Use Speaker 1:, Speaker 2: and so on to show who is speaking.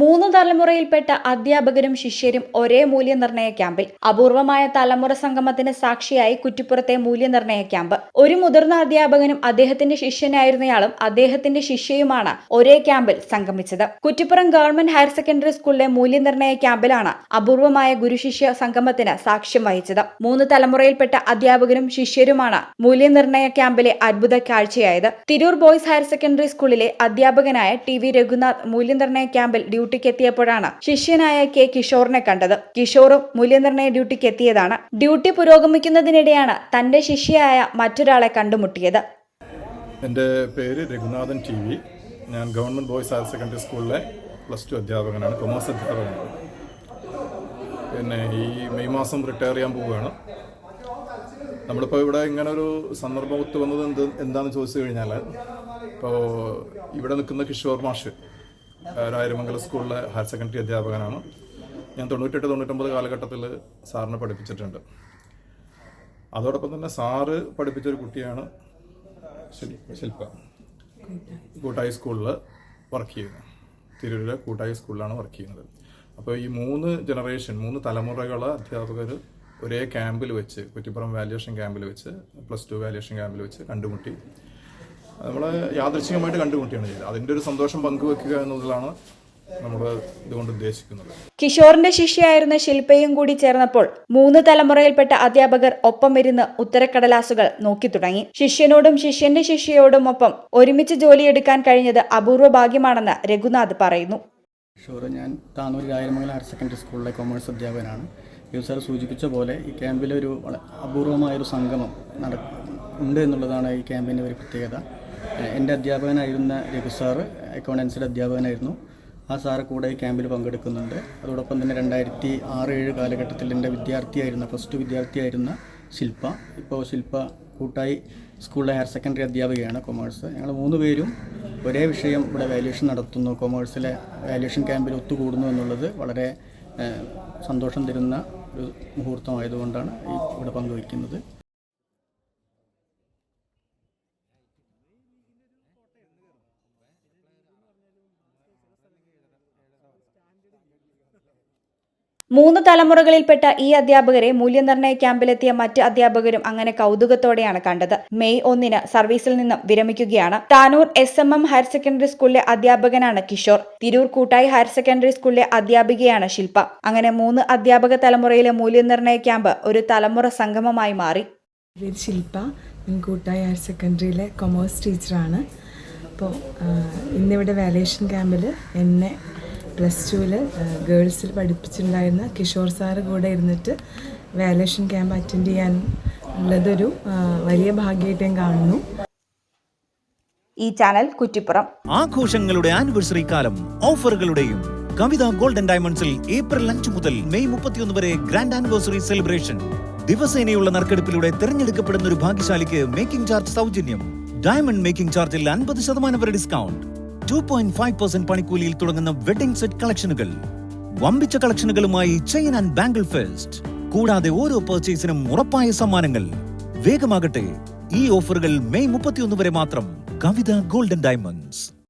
Speaker 1: മൂന്ന് തലമുറയിൽപ്പെട്ട അധ്യാപകരും ശിഷ്യരും ഒരേ മൂല്യനിർണയ ക്യാമ്പിൽ അപൂർവമായ തലമുറ സംഗമത്തിന് സാക്ഷിയായി കുറ്റിപ്പുറത്തെ മൂല്യനിർണയ ക്യാമ്പ്. ഒരു മുതിർന്ന അധ്യാപകനും അദ്ദേഹത്തിന്റെ ശിഷ്യനായിരുന്നയാളും അദ്ദേഹത്തിന്റെ ശിഷ്യയുമാണ് ഒരേ ക്യാമ്പിൽ സംഗമിച്ചത്. കുറ്റിപ്പുറം ഗവൺമെന്റ് ഹയർ സെക്കൻഡറി സ്കൂളിലെ മൂല്യനിർണയ ക്യാമ്പിലാണ് അപൂർവമായ ഗുരുശിഷ്യ സംഗമത്തിന് സാക്ഷ്യം വഹിച്ചത്. മൂന്ന് തലമുറയിൽപ്പെട്ട അധ്യാപകരും ശിഷ്യരുമാണ് മൂല്യനിർണയ ക്യാമ്പിലെ അത്ഭുത കാഴ്ചയായത്. തിരൂർ ബോയ്സ് ഹയർ സെക്കൻഡറി സ്കൂളിലെ അധ്യാപകനായ ടി വി രഘുനാഥ് മൂല്യനിർണയ ക്യാമ്പിൽ ഡ്യൂട്ടിക്ക് എത്തിയപ്പോഴാണ് ശിഷ്യനായ കെ കിഷോറിനെ കണ്ടത്. കിഷോറും മൂല്യനിർണയ ഡ്യൂട്ടിക്ക് എത്തിയതാണ് ഡ്യൂട്ടി പുരോഗമിക്കുന്നതിനിടെയാണ് തന്റെ ശിഷ്യയായ മറ്റൊരാളെ കണ്ടുമുട്ടിയത്.
Speaker 2: എന്റെ പേര് രഘുനാഥൻ ടി വി. ഞാൻ ഗവൺമെന്റ് ബോയ്സ് ഹയർ സെക്കൻഡറി സ്കൂളിലെ പ്ലസ് ടു അധ്യാപകനാണ് കൊമേഴ്സ് അധ്യാപകനാണ്. പിന്നെ ഈ മെയ് മാസം റിട്ടയർ ചെയ്യാൻ പോവുകയാണ്. നമ്മളിപ്പോൾ ഇവിടെ ഇങ്ങനെ ഒരു സന്ദർഭം ഒത്തു വന്നത് എന്ത് എന്താണെന്ന് ചോദിച്ചു കഴിഞ്ഞാൽ ഇപ്പോൾ ഇവിടെ നിൽക്കുന്ന കിഷോർ മാഷ് രായരമംഗലം സ്കൂളിലെ ഹയർ സെക്കൻഡറി അധ്യാപകനാണ്. ഞാൻ തൊണ്ണൂറ്റെട്ട് തൊണ്ണൂറ്റൊമ്പത് കാലഘട്ടത്തിൽ സാറിനെ പഠിപ്പിച്ചിട്ടുണ്ട്. അതോടൊപ്പം തന്നെ സാറ് പഠിപ്പിച്ചൊരു കുട്ടിയാണ് ശില്പ. കൂട്ടായി സ്കൂളിൽ വർക്ക് ചെയ്യുന്നത് തിരൂരിലെ കൂട്ടായി സ്കൂളിലാണ് വർക്ക് ചെയ്യുന്നത്. അപ്പോൾ ഈ മൂന്ന് ജനറേഷൻ മൂന്ന് തലമുറകളെ അധ്യാപകർ ഒരേ ക്യാമ്പിൽ വെച്ച് കുറ്റിപ്പുറം വാല്യുവേഷൻ ക്യാമ്പിൽ വെച്ച് പ്ലസ് ടു വാല്യുവേഷൻ ക്യാമ്പിൽ വെച്ച് കണ്ടുമുട്ടി. നമ്മൾ യാദൃച്ഛികമായിട്ട് കണ്ടുമുട്ടിയാണ് ചെയ്തത്. അതിന്റെ ഒരു സന്തോഷം പങ്കുവെക്കുക എന്നുള്ളതാണ് നമ്മൾ ഇതുകൊണ്ട് ഉദ്ദേശിക്കുന്നത്.
Speaker 1: കിഷോറിന്റെ ശിഷ്യയായിരുന്ന ശില്പയും കൂടി ചേർന്നപ്പോൾ മൂന്ന് തലമുറയിൽപ്പെട്ട അധ്യാപകർ ഒപ്പം ഇരുന്ന് ഉത്തരക്കടലാസുകൾ നോക്കി തുടങ്ങി. ശിഷ്യനോടും ശിഷ്യന്റെ ശിഷ്യയോടും ഒപ്പം ഒരുമിച്ച് ജോലിയെടുക്കാൻ കഴിഞ്ഞത് അപൂർവ ഭാഗ്യമാണെന്ന് രഘുനാഥ് പറയുന്നു.
Speaker 3: കിഷോറ് ഞാൻ താനൂർ രായമംഗല ഹയർ സെക്കൻഡറി സ്കൂളിലെ കൊമേഴ്സ് അധ്യാപകനാണ്. യു സാർ സൂചിപ്പിച്ച പോലെ ഈ ക്യാമ്പിലൊരു അപൂർവമായ അപൂർവമായൊരു സംഗമം നട ഉണ്ട് എന്നുള്ളതാണ് ഈ ക്യാമ്പിന്റെ ഒരു പ്രത്യേകത. എന്റെ അധ്യാപകനായിരുന്ന രഘു സാറ് അക്കൗണ്ടൻസിയുടെ അധ്യാപകനായിരുന്നു. ആ സാറ് കൂടെ ഈ ക്യാമ്പിൽ പങ്കെടുക്കുന്നുണ്ട്. അതോടൊപ്പം തന്നെ രണ്ടായിരത്തി ആറ് ഏഴ് കാലഘട്ടത്തിൽ എന്റെ വിദ്യാർത്ഥിയായിരുന്ന പ്ലസ് ടു വിദ്യാർത്ഥിയായിരുന്ന ശില്പ. ഇപ്പോൾ ശില്പ കൂട്ടായി സ്കൂളിലെ ഹയർ സെക്കൻഡറി അധ്യാപികയാണ് കൊമേഴ്സ്. ഞങ്ങൾ മൂന്ന് പേരും ഒരേ വിഷയം ഇവിടെ വാല്യൂഷൻ നടത്തുന്നു. കൊമേഴ്സിലെ വാല്യൂഷൻ ക്യാമ്പിൽ ഒത്തുകൂടുന്നു എന്നുള്ളത് വളരെ സന്തോഷം തരുന്ന ഒരു മുഹൂർത്തമായതുകൊണ്ടാണ് ഇവിടെ പങ്കുവയ്ക്കുന്നത്.
Speaker 1: മൂന്ന് തലമുറകളിൽപ്പെട്ട ഈ അധ്യാപകരെ മൂല്യനിർണയ ക്യാമ്പിലെത്തിയ മറ്റ് അധ്യാപകരും അങ്ങനെ കൗതുകത്തോടെയാണ് കണ്ടത്. മെയ് ഒന്നിന് സർവീസിൽ നിന്നും വിരമിക്കുകയാണ്. Tanur S M M higher secondary സ്കൂളിലെ അധ്യാപകനാണ് കിഷോർ. തിരൂർ കൂട്ടായി ഹയർ സെക്കൻഡറി സ്കൂളിലെ അധ്യാപികയാണ് ശില്പ. അങ്ങനെ മൂന്ന് അധ്യാപക തലമുറയിലെ മൂല്യനിർണയ ക്യാമ്പ് ഒരു തലമുറ സംഗമമായി മാറി.
Speaker 4: ശില്പ. കൂട്ടായി ഹയർ സെക്കൻഡറിയിലെ കൊമേഴ്സ് ടീച്ചറാണ്. അപ്പോൾ ഇന്നിവിടെ വാലേഷൻ ക്യാമ്പിൽ എന്നെ പ്ലസ് ടുവിൽ ഗേൾസിൽ പഠിപ്പിച്ചിട്ടുണ്ടായിരുന്ന കിഷോർ സാറ് കൂടെ ഇരുന്നിട്ട് വാലേഷൻ ക്യാമ്പ് അറ്റൻഡ് ചെയ്യാൻ ഉള്ളതൊരു വലിയ ഭാഗ്യമായിട്ട് ഞാൻ കാണുന്നു.
Speaker 1: ഈ ചാനൽ കുറ്റിപ്പുറം.
Speaker 5: ആഘോഷങ്ങളുടെ ആനിവേഴ്സറി കാലം ഓഫറുകളുടെയും കവിത ഗോൾഡൻ ഡയമണ്ട്സിൽ ഏപ്രിൽ അഞ്ച് മുതൽ മെയ് മുപ്പത്തിയൊന്ന് വരെ ഗ്രാൻഡ് ആനിവേഴ്സറി സെലിബ്രേഷൻ ദിവസേനയുള്ള നറുക്കെടുപ്പിലൂടെ തിരഞ്ഞെടുക്കപ്പെടുന്ന ഒരു ഭാഗ്യശാലിക്ക് മേക്കിംഗ് ചാർജ് സൗജന്യം. ഡയമണ്ട് മേക്കിംഗ് ചാർജിൽ അൻപത് ശതമാനം വരെ discount two point five percent പണിക്കൂലിയിൽ തുടങ്ങുന്ന വെഡിംഗ് സെറ്റ് കളക്ഷനുകൾ വമ്പിച്ച കളക്ഷനുകളുമായി ചെയിൻ ആൻഡ് ബാംഗിൾ ഫെസ്റ്റ് കൂടാതെ ഓരോ പർച്ചേസിനും ഉറപ്പായ സമ്മാനങ്ങൾ. വേഗമാകട്ടെ. ഈ ഓഫറുകൾ മെയ് മുപ്പത്തിയൊന്ന് വരെ മാത്രം. കവിത ഗോൾഡൻ ഡയമണ്ട്സ്